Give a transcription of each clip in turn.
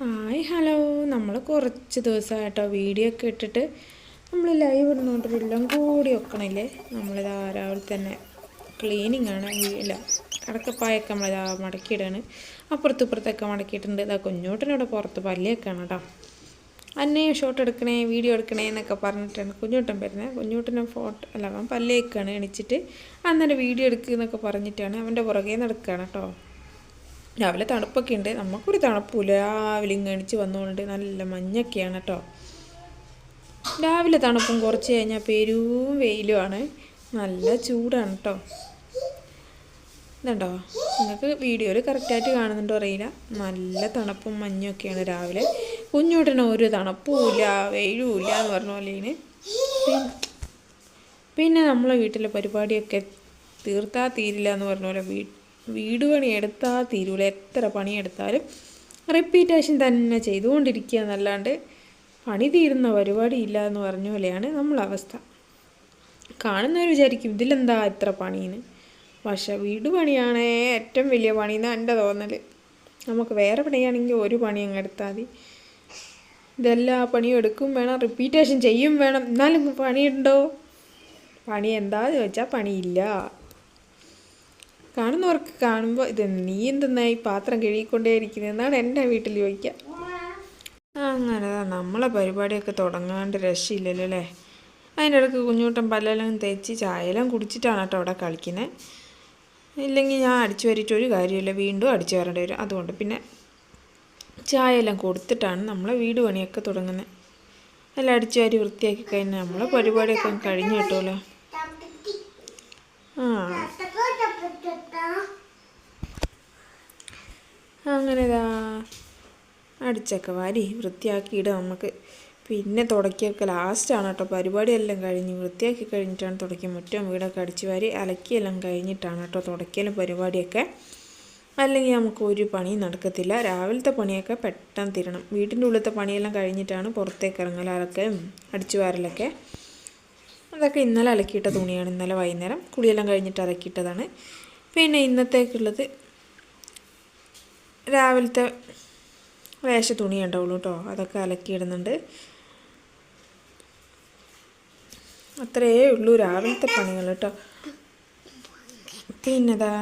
Hi hello. നമ്മൾ കുറച്ച് ദിവസമായിട്ടോ video ഒക്കെ ഇട്ടിട്ട് നമ്മൾ ലൈവ് ഇടുന്നോണ്ടൊരെല്ലാം കൂടി വെക്കണില്ലേ? നമ്മൾ രാവിലെ തന്നെ ക്ലീനിങ് ആണ്. ഇല്ല കടക്കപ്പായൊക്കെ ഇതാ മടക്കിയിടാണ്. അപ്പുറത്ത് ഇപ്പുറത്തൊക്കെ മടക്കിയിട്ടുണ്ട്. ഇതാ കുഞ്ഞോട്ടനോട് പുറത്ത് പല്ലിയൊക്കെയാണ് കേട്ടോ. അന്നേ ഷോട്ട് എടുക്കണേ വീഡിയോ എടുക്കണേ എന്നൊക്കെ പറഞ്ഞിട്ടാണ് കുഞ്ഞോട്ടൻ വരുന്നത്. കുഞ്ഞോട്ടനെ ഫോട്ടോ അല്ല അവൻ പല്ലേക്കാണ് എണിച്ചിട്ട് അന്നേരം വീഡിയോ എടുക്കുക എന്നൊക്കെ പറഞ്ഞിട്ടാണ് അവന്റെ പുറകെ നടക്കുകയാണ് കേട്ടോ. രാവിലെ തണുപ്പൊക്കെ ഉണ്ട്. നമുക്കൊരു തണുപ്പില്ല. രാവിലെ ഇങ്ങണിച്ച് വന്നുകൊണ്ട് നല്ല മഞ്ഞൊക്കെയാണ് കേട്ടോ രാവിലെ തണുപ്പും കുറച്ച് കഴിഞ്ഞാൽ പെരും വെയിലുമാണ്. നല്ല ചൂടാണ് കേട്ടോ ഇതുണ്ടോ? നിങ്ങൾക്ക് വീഡിയോയിൽ കറക്റ്റായിട്ട് കാണുന്നുണ്ടോ അറിയില്ല. നല്ല തണുപ്പും മഞ്ഞൊക്കെയാണ് രാവിലെ. കുഞ്ഞുട്ടന് ഒരു തണുപ്പുമില്ല വെയിലുമില്ല എന്ന് പറഞ്ഞ പോലെ പിന്നെ നമ്മളെ വീട്ടിലെ പരിപാടിയൊക്കെ തീർത്താ തീരില്ല എന്ന് പറഞ്ഞ പോലെ വീ വീട് പണി എടുത്താൽ എത്ര പണിയെടുത്താലും റിപ്പീറ്റേഷൻ തന്നെ ചെയ്തുകൊണ്ടിരിക്കുക എന്നല്ലാണ്ട് പണി തീരുന്ന പരിപാടി ഇല്ല എന്ന് പറഞ്ഞ പോലെയാണ് നമ്മളവസ്ഥ കാണുന്നവർ വിചാരിക്കും ഇതിലെന്താ ഇത്ര പണിയെന്ന്. പക്ഷെ വീട് പണിയാണ് ഏറ്റവും വലിയ പണിയെന്നാണ് എന്റെ തോന്നൽ നമുക്ക് വേറെ പണിയാണെങ്കിൽ ഒരു പണി അങ്ങ് എടുത്താൽ മതി. ഇതെല്ലാ പണിയും എടുക്കും വേണം റിപ്പീറ്റേഷൻ ചെയ്യും വേണം. എന്നാലും പണിയുണ്ടോ? പണി എന്താന്ന് ചോദിച്ചാൽ പണിയില്ല. കാണുന്നവർക്ക് കാണുമ്പോൾ ഇത് നീ എന്തെന്നായി പാത്രം എന്നാണ് എന്റെ വീട്ടിൽ ചോദിക്കുക അങ്ങനെ നമ്മളെ പരിപാടിയൊക്കെ തുടങ്ങാണ്ട് രക്ഷയില്ലല്ലോ അല്ലേ അതിന്റെ ഇടയ്ക്ക് കുഞ്ഞൂട്ടൻ പല്ലെല്ലാം തേച്ച് ചായയെല്ലാം കുടിച്ചിട്ടാണ് കേട്ടോ അവിടെ കളിക്കുന്നത് ഇല്ലെങ്കിൽ ഞാൻ അടിച്ചു വരിയിട്ട് ഒരു കാര്യമില്ല വീണ്ടും അടിച്ചു വരേണ്ടി വരും. അതുകൊണ്ട് പിന്നെ ചായയെല്ലാം കൊടുത്തിട്ടാണ് നമ്മളെ വീട് പണിയൊക്കെ തുടങ്ങുന്നത് എല്ലാം അടിച്ചു വാരി വൃത്തിയാക്കി കഴിഞ്ഞാൽ നമ്മളെ പരിപാടിയൊക്കെ കഴിഞ്ഞു കിട്ടുമല്ലോ ആ. അങ്ങനെ ഇതാ അടിച്ചൊക്കെ വാരി വൃത്തിയാക്കിയിട്ട് നമുക്ക്. പിന്നെ തുടക്കിയൊക്കെ ലാസ്റ്റാണ് കേട്ടോ. പരിപാടിയെല്ലാം കഴിഞ്ഞ് വൃത്തിയാക്കി കഴിഞ്ഞിട്ടാണ് തുടക്കി മുറ്റം വീടൊക്കെ അടിച്ച് വാരി അലക്കിയെല്ലാം കഴിഞ്ഞിട്ടാണ് കേട്ടോ തുടക്കിയാലും പരിപാടിയൊക്കെ. അല്ലെങ്കിൽ നമുക്ക് ഒരു പണി നടക്കത്തില്ല. രാവിലത്തെ പണിയൊക്കെ പെട്ടെന്ന് തീരണം. വീട്ടിന്റെ ഉള്ളിലത്തെ പണിയെല്ലാം കഴിഞ്ഞിട്ടാണ് പുറത്തേക്ക് ഇറങ്ങൽ. അടിച്ചു വാരലൊക്കെ. അതൊക്കെ ഇന്നലെ അലക്കിയിട്ട തുണിയാണ്. ഇന്നലെ വൈകുന്നേരം കുളിയെല്ലാം കഴിഞ്ഞിട്ട് അലക്കിയിട്ടതാണ്. പിന്നെ ഇന്നത്തേക്കുള്ളത് രാവിലത്തെ വേഷ തുണി ഉണ്ടാവുള്ളൂ കേട്ടോ അതൊക്കെ അലക്കിയിടുന്നുണ്ട്. അത്രയേ ഉള്ളൂ രാവിലത്തെ പണികൾ കേട്ടോ പിന്നെതാ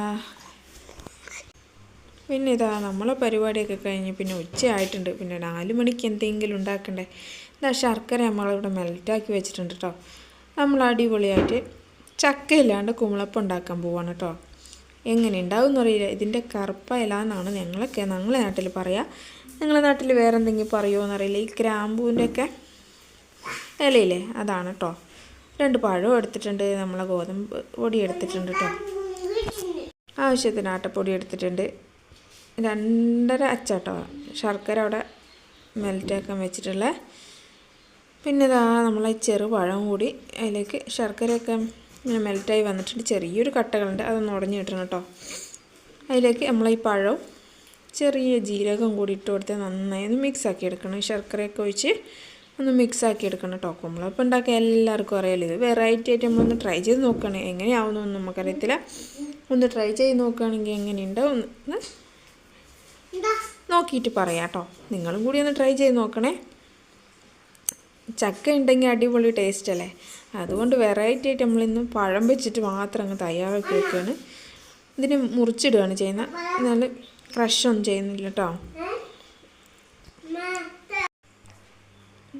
പിന്നെ ഇതാ നമ്മളെ പരിപാടിയൊക്കെ കഴിഞ്ഞ് പിന്നെ ഉച്ചയായിട്ടുണ്ട്. പിന്നെ നാല് മണിക്ക് എന്തെങ്കിലും ഉണ്ടാക്കണ്ടേ? ഇതാ ശർക്കര നമ്മളിവിടെ മെൽറ്റാക്കി വെച്ചിട്ടുണ്ട് കേട്ടോ നമ്മൾ അടിപൊളിയായിട്ട് ചക്കയില്ലാണ്ട് കുമ്പളപ്പം ഉണ്ടാക്കാൻ പോവാണ് കേട്ടോ എങ്ങനെ ഉണ്ടാവും എന്നറിയില്ല ഇതിന്റെ കറുപ്പ ഇല എന്നാണ് ഞങ്ങളൊക്കെ ഞങ്ങളെ നാട്ടിൽ പറയാം. നിങ്ങളുടെ നാട്ടിൽ വേറെ എന്തെങ്കിലും പറയുമോ എന്നറിയില്ല ഈ ഗ്രാമ്പൂവിന്റെ ഒക്കെ ഇലയില്ലേ? അതാണ് കേട്ടോ രണ്ട് പഴവും എടുത്തിട്ടുണ്ട്. നമ്മളെ ഗോതമ്പ് പൊടി എടുത്തിട്ടുണ്ട് കേട്ടോ ആവശ്യത്തിന് ആട്ടപ്പൊടി എടുത്തിട്ടുണ്ട്. രണ്ടര അച്ചാട്ടോ. ശർക്കര അവിടെ മെൽറ്റാക്കാൻ വെച്ചിട്ടുള്ള. പിന്നെ ഇതാ നമ്മളെ ചെറുപഴം കൂടി അതിലേക്ക് ശർക്കരയൊക്കെ ഇങ്ങനെ മെൽറ്റായി വന്നിട്ടുണ്ട്. ചെറിയൊരു കട്ടകളുണ്ട്. അതൊന്ന് ഉടഞ്ഞു കിട്ടണം കേട്ടോ. അതിലേക്ക് നമ്മൾ ഈ പഴവും ചെറിയ ജീരകം കൂടി ഇട്ട് കൊടുത്ത് നന്നായി ഒന്ന് മിക്സ് ആക്കി എടുക്കണം. ശർക്കരയൊക്കെ ഒഴിച്ച് ഒന്ന് മിക്സ് ആക്കി എടുക്കണം കേട്ടോ. കുമ്പളപ്പം ഉണ്ടാക്കുക എല്ലാവർക്കും അറിയാലോ ഇത്. വെറൈറ്റി ആയിട്ട് നമ്മളൊന്ന് ട്രൈ ചെയ്ത് നോക്കുകയാണ്. എങ്ങനെയാവുന്നൊന്നും നമുക്കറിയത്തില്ല. ഒന്ന് ട്രൈ ചെയ്ത് നോക്കുകയാണെങ്കിൽ എങ്ങനെയുണ്ടോ ഒന്ന് നോക്കിയിട്ട് പറയാം കേട്ടോ. നിങ്ങളും കൂടി ഒന്ന് ട്രൈ ചെയ്ത് നോക്കണേ. ചക്ക ഉണ്ടെങ്കിൽ അടിപൊളി ടേസ്റ്റ് അല്ലേ? അതുകൊണ്ട് വെറൈറ്റി ആയിട്ട് നമ്മളിന്ന് പഴം വെച്ചിട്ട് മാത്രം അങ്ങ് തയ്യാറാക്കി വെക്കുകയാണ് ഇതിന് മുറിച്ചിടുകയാണ് ചെയ്യുന്നത്. എന്നാൽ ക്രഷൊന്നും ചെയ്യുന്നില്ല കേട്ടോ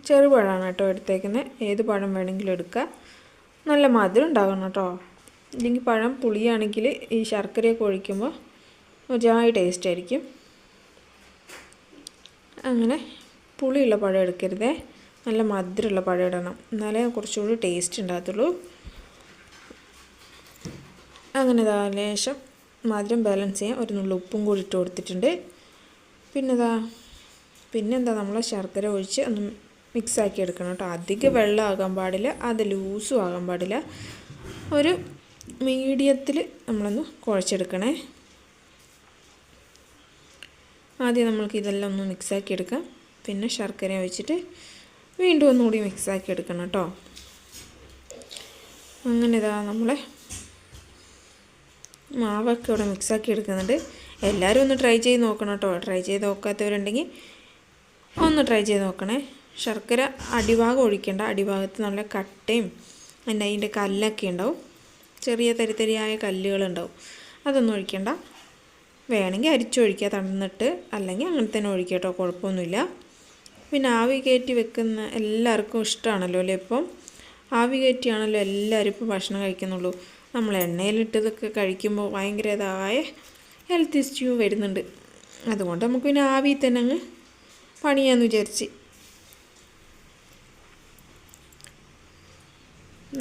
ചെറുപഴമാണ് കേട്ടോ എടുത്തേക്കുന്നത് ഏത് പഴം വേണമെങ്കിലും എടുക്കുക. നല്ല മധുരം ഉണ്ടാകണം കേട്ടോ ഇല്ലെങ്കിൽ പഴം പുളിയാണെങ്കിൽ ഈ ശർക്കരയൊക്കെ ഒഴിക്കുമ്പോൾ ഒരുപാട് ടേസ്റ്റ് ആയിരിക്കും. അങ്ങനെ പുളിയുള്ള പഴം എടുക്കരുതേ. നല്ല മധുരമുള്ള പഴം ഇടണം എന്നാലേ കുറച്ചുകൂടി ടേസ്റ്റ് ഉണ്ടാകത്തുള്ളൂ. അങ്ങനെ ഇതാ ലേശം മധുരം ബാലൻസ് ചെയ്യാൻ ഒരു നുള്ളു ഉപ്പും കൂടി ഇട്ട് കൊടുത്തിട്ടുണ്ട്. പിന്നെ ഇതാ പിന്നെന്താ നമ്മൾ ശർക്കര ഒഴിച്ച് ഒന്ന് മിക്സാക്കി എടുക്കണം കേട്ടോ. അധികം വെള്ളമാകാൻ പാടില്ല അത് ലൂസും ആകാൻ പാടില്ല. ഒരു മീഡിയത്തിൽ നമ്മളൊന്ന് കുഴച്ചെടുക്കണേ. ആദ്യം നമ്മൾക്ക് ഇതെല്ലാം ഒന്ന് മിക്സാക്കി എടുക്കാം. പിന്നെ ശർക്കര ഒഴിച്ചിട്ട് വീണ്ടും ഒന്നുകൂടി മിക്സാക്കി എടുക്കണം കേട്ടോ. അങ്ങനെ ഇതാ നമ്മളെ മാവൊക്കെ ഇവിടെ മിക്സാക്കി എടുക്കുന്നുണ്ട്. എല്ലാവരും ഒന്ന് ട്രൈ ചെയ്ത് നോക്കണം കേട്ടോ. ട്രൈ ചെയ്ത് നോക്കാത്തവരുണ്ടെങ്കിൽ ഒന്ന് ട്രൈ ചെയ്ത് നോക്കണേ. ശർക്കര അടിഭാഗം ഒഴിക്കേണ്ട. അടിഭാഗത്ത് നല്ല കട്ടയും അതിന്റെ അതിന്റെ കല്ലൊക്കെ ഉണ്ടാവും. ചെറിയ തരിതരിയായ കല്ലുകളുണ്ടാവും. അതൊന്നും ഒഴിക്കേണ്ട. വേണമെങ്കിൽ അരിച്ചൊഴിക്കുക തന്നിട്ട് അല്ലെങ്കിൽ അങ്ങനെ തന്നെ ഒഴിക്കുക കേട്ടോ. കുഴപ്പമൊന്നുമില്ല. പിന്നെ ആവി കയറ്റി വെക്കുന്ന എല്ലാവർക്കും ഇഷ്ടമാണല്ലോ അല്ലേ ഇപ്പം? ആവി കയറ്റിയാണല്ലോ എല്ലാവരും ഇപ്പോൾ ഭക്ഷണം കഴിക്കുന്നുള്ളൂ. നമ്മൾ എണ്ണയിലിട്ടതൊക്കെ കഴിക്കുമ്പോൾ ഭയങ്കരതായ ഹെൽത്ത് ഇഷ്യൂ വരുന്നുണ്ട്. അതുകൊണ്ട് നമുക്ക് പിന്നെ ആവി തന്നെ അങ്ങ് പണിയാന്ന് വിചാരിച്ച്.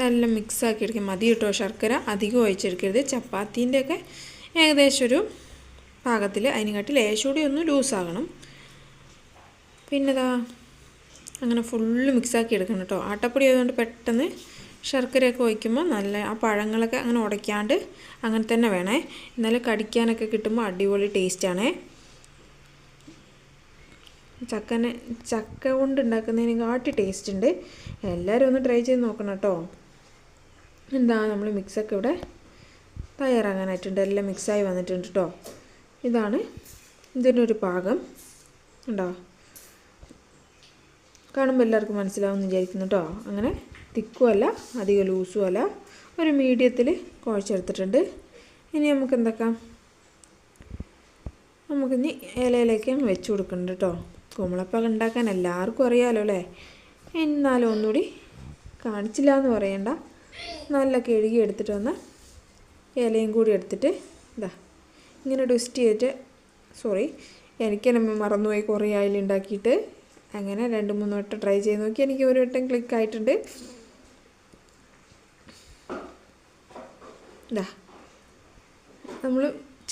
നല്ല മിക്സാക്കി എടുക്കും. മതി കേട്ടോ ശർക്കര. അധികം ഒഴിച്ചെടുക്കരുത്. ചപ്പാത്തിന്റെയൊക്കെ ഏകദേശം ഒരു പാകത്തിൽ അതിനെക്കാട്ടി ലേശം കൂടി ഒന്ന് ലൂസാകണം പിന്നെതാ അങ്ങനെ ഫുള്ള് മിക്സാക്കി എടുക്കണം കേട്ടോ. ആട്ടപ്പൊടി ആയതുകൊണ്ട് പെട്ടെന്ന് ശർക്കരയൊക്കെ ഒഴിക്കുമ്പോൾ നല്ല ആ പഴങ്ങളൊക്കെ അങ്ങനെ ഉടയ്ക്കാണ്ട് അങ്ങനെ തന്നെ വേണേ. എന്നാലും കടിക്കാനൊക്കെ കിട്ടുമ്പോൾ അടിപൊളി ടേസ്റ്റാണേ. ചക്കനെ ചക്ക കൊണ്ട് ഉണ്ടാക്കുന്നതിന് കാട്ടി ടേസ്റ്റ് ഉണ്ട് എല്ലാവരും ഒന്ന് ട്രൈ ചെയ്ത് നോക്കണം കേട്ടോ. എന്താ നമ്മൾ മിക്സൊക്കെ ഇവിടെ തയ്യാറാകാനായിട്ടുണ്ട്. എല്ലാം മിക്സായി വന്നിട്ടുണ്ട് കേട്ടോ. ഇതാണ് ഇതിനൊരു പാകം. ഉണ്ടോ? കാണുമ്പോൾ എല്ലാവർക്കും മനസ്സിലാവുമെന്ന് വിചാരിക്കുന്നു കേട്ടോ അങ്ങനെ തിക്കുമല്ല അധികം ലൂസും അല്ല. ഒരു മീഡിയത്തിൽ കുഴച്ചെടുത്തിട്ടുണ്ട്. ഇനി നമുക്ക് എന്താക്കാം? നമുക്കിനി ഇലയിലേക്ക് വെച്ച് കൊടുക്കുന്നുണ്ട് കേട്ടോ കുമ്പളപ്പൊക്കെ ഉണ്ടാക്കാൻ എല്ലാവർക്കും അറിയാമല്ലോ അല്ലേ? എന്നാലും ഒന്നുകൂടി കാണിച്ചില്ല എന്ന് പറയണ്ട. നല്ല കഴുകി എടുത്തിട്ട് വന്ന ഇലയും കൂടി എടുത്തിട്ട് ഇതാ ഇങ്ങനെ ട്വിസ്റ്റ് ചെയ്തിട്ട് സോറി എനിക്ക് തന്നെ മറന്നുപോയി കുറേ ആയിൽ ഉണ്ടാക്കിയിട്ട്. അങ്ങനെ രണ്ട് മൂന്ന് വട്ടം ട്രൈ ചെയ്ത് നോക്കി. എനിക്ക് ഒരു വട്ടം ക്ലിക്ക് ആയിട്ടുണ്ട്. ഇതാ നമ്മൾ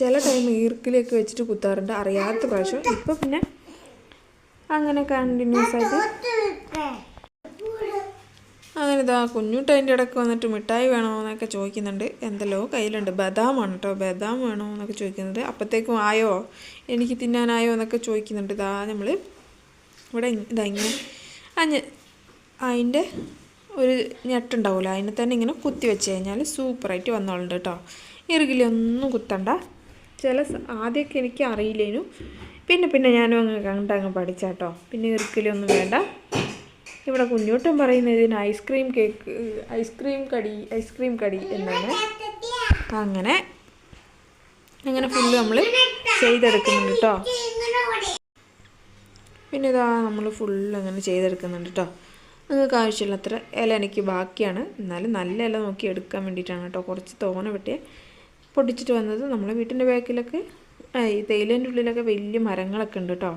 ചില ടൈം ഈർക്കിലൊക്കെ വെച്ചിട്ട് കുത്താറുണ്ട്. അറിയാത്ത പ്രാവശ്യം. ഇപ്പം പിന്നെ അങ്ങനെ കണ്ടിന്യൂസ് ആയിട്ട് അങ്ങനെ ഇതാ കുഞ്ഞുട്ട് അതിന്റെ ഇടയ്ക്ക് വന്നിട്ട് മിഠായി വേണോ എന്നൊക്കെ ചോദിക്കുന്നുണ്ട്. എന്തെല്ലോ കയ്യിലുണ്ട്. ബദാമാണ് കേട്ടോ ബദാം വേണോ എന്നൊക്കെ ചോദിക്കുന്നുണ്ട്. അപ്പോഴത്തേക്കും ആയോ? എനിക്ക് തിന്നാനായോ എന്നൊക്കെ ചോദിക്കുന്നുണ്ട് ഇതാ നമ്മൾ ഇവിടെ ഇതാ ഇങ്ങനെ. അഞ്ഞ് അതിന്റെ ഒരു ഞെട്ടുണ്ടാവില്ല അതിനെ തന്നെ ഇങ്ങനെ കുത്തി വെച്ച് കഴിഞ്ഞാൽ സൂപ്പറായിട്ട് വന്നോളുണ്ട് കേട്ടോ ഇറുകിലൊന്നും കുത്തണ്ട. ചില ആദ്യമൊക്കെ എനിക്ക് അറിയില്ലേനു. പിന്നെ പിന്നെ ഞാനും അങ്ങ് കണ്ടങ്ങ് പഠിച്ചാട്ടോ പിന്നെ ഇറുക്കിലൊന്നും വേണ്ട. ഇവിടെ കുഞ്ഞോട്ടം പറയുന്നത് ഇതിന് ice cream cake ice cream കടി ഐസ്ക്രീം കടി എന്നാണ്. അങ്ങനെ അങ്ങനെ ഫുള്ള് നമ്മൾ ചെയ്തെടുക്കുന്നുണ്ട് കേട്ടോ പിന്നെ ഇതാ നമ്മൾ ഫുൾ അങ്ങനെ ചെയ്തെടുക്കുന്നുണ്ട് കേട്ടോ നിങ്ങൾക്ക് ആവശ്യമുള്ളത്ര ഇല എനിക്ക് ബാക്കിയാണ്. എന്നാലും നല്ല ഇല നോക്കി എടുക്കാൻ വേണ്ടിയിട്ടാണ് കേട്ടോ കുറച്ച് തോന വെട്ടിയ പൊടിച്ചിട്ട് വന്നത്. നമ്മളെ വീട്ടിന്റെ ബാക്കിലൊക്കെ ഈ തേയിലേന്റെ ഉള്ളിലൊക്കെ വലിയ മരങ്ങളൊക്കെ ഉണ്ട് കേട്ടോ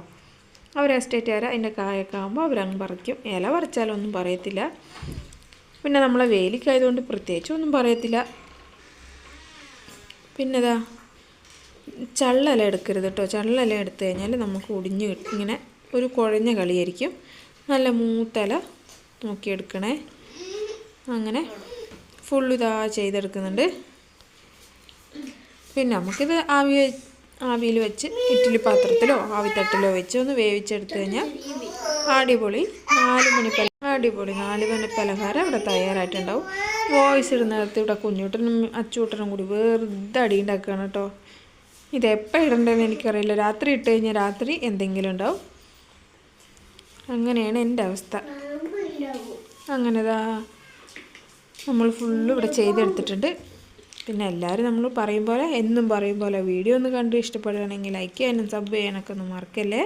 അവർ എസ്റ്റേറ്റുകാർ അതിന്റെ കായൊക്കെ ആകുമ്പോൾ അവരങ്ങ് പറിക്കും. ഇല പറിച്ചാലൊന്നും പറയത്തില്ല. പിന്നെ നമ്മളെ വേലിക്കായതുകൊണ്ട് പ്രത്യേകിച്ച് ഒന്നും പറയത്തില്ല. പിന്നെതാ ചള്ളല എടുക്കരുത് കേട്ടോ ചള്ളല എടുത്തു കഴിഞ്ഞാൽ നമുക്ക് ഒടിഞ്ഞ് ഇങ്ങനെ ഒരു കുഴഞ്ഞ കളിയായിരിക്കും. നല്ല മൂത്തല നോക്കിയെടുക്കണേ. അങ്ങനെ ഫുൾ ഇതാ ചെയ്തെടുക്കുന്നുണ്ട്. പിന്നെ നമുക്കിത് ആവി ആവിയിൽ വെച്ച് ഇഡ്ഡലി പാത്രത്തിലോ ആവിത്തട്ടിലോ വെച്ച് ഒന്ന് വേവിച്ചെടുത്ത് കഴിഞ്ഞാൽ അടിപൊളി നാല് മണി പല അടിപൊളി നാല് മണി പലഹാരം ഇവിടെ തയ്യാറായിട്ടുണ്ടാവും. വോയിസ് ഇടുന്ന ഇടുന്നിടത്ത് ഇവിടെ കുഞ്ഞൂട്ടനും അച്ചൂട്ടനും കൂടി വെറുതെ അടി ഉണ്ടാക്കുകയാണ് കേട്ടോ. ഇതെപ്പോൾ ഇടണ്ടെന്ന് എനിക്കറിയില്ല. രാത്രി ഇട്ട് കഴിഞ്ഞാൽ രാത്രി എന്തെങ്കിലും ഉണ്ടാവും. അങ്ങനെയാണ് എന്റെ അവസ്ഥ. അങ്ങനെതാ. നമ്മൾ ഫുള്ള് ഇവിടെ ചെയ്തെടുത്തിട്ടുണ്ട്. പിന്നെ എല്ലാവരും നമ്മൾ പറയും പോലെ എന്നും പറയും പോലെ വീഡിയോ ഒന്ന് കണ്ട് ഇഷ്ടപ്പെടുകയാണെങ്കിൽ ലൈക്ക് ചെയ്യാനും സബ് ചെയ്യാനൊക്കെ ഒന്ന് മറക്കല്ലേ?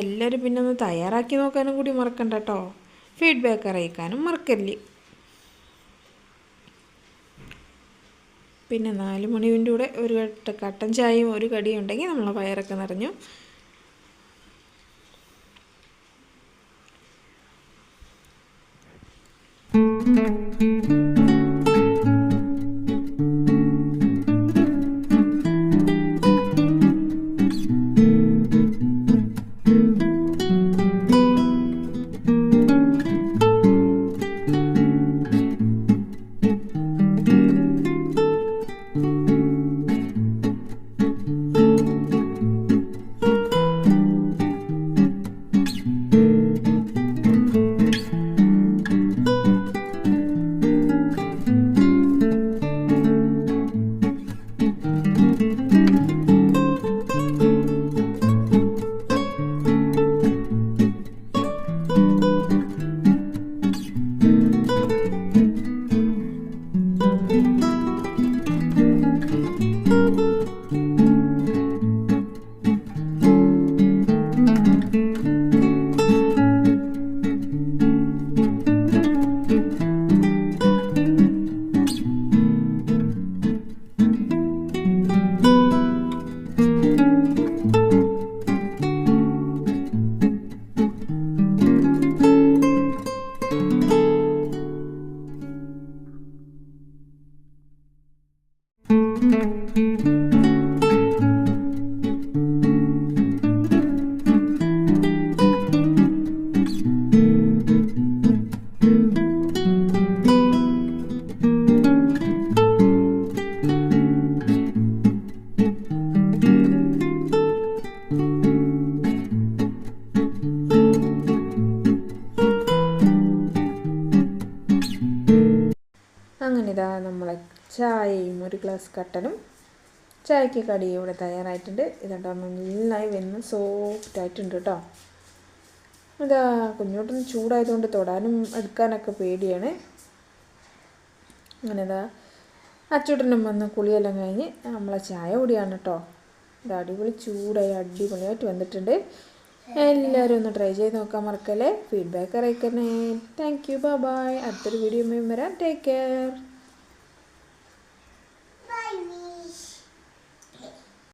എല്ലാവരും പിന്നെ ഒന്ന് തയ്യാറാക്കി നോക്കാനും കൂടി മറക്കണ്ട കേട്ടോ ഫീഡ്ബാക്ക് അറിയിക്കാനും മറക്കല്ലേ? പിന്നെ നാല് മണിവിന്റെ കൂടെ ഒരു കട്ടൻ ചായയും ഒരു കടിയും ഉണ്ടെങ്കിൽ നമ്മളെ വയറൊക്കെ നിറഞ്ഞു. ഇതാ നമ്മളെ ചായയും ഒരു ഗ്ലാസ് കട്ടനും ചായക്ക് കടി ഇവിടെ തയ്യാറായിട്ടുണ്ട്. ഇതാട്ടോ നന്നായി വെന്ന് സോഫ്റ്റ് ആയിട്ടുണ്ട് കേട്ടോ ഇതാ കുഞ്ഞോട്ടൊന്ന് ചൂടായതുകൊണ്ട് തൊടാനും എടുക്കാനൊക്കെ പേടിയാണ്. അങ്ങനെ ഇതാ അച്ചൂട്ടനും വന്ന് കുളിയെല്ലാം കഴിഞ്ഞ് നമ്മളെ ചായ കൂടിയാണ് കേട്ടോ ഇത് അടിപൊളി ചൂടായി അടിപൊളിയായിട്ട് വന്നിട്ടുണ്ട്. എല്ലാവരും ഒന്ന് ട്രൈ ചെയ്ത് നോക്കാൻ മറക്കല്ലേ? ഫീഡ്ബാക്ക് അറിയിക്കണേ. താങ്ക് യു ബൈ ബൈ അടുത്തൊരു വീഡിയോ വരാം. Take care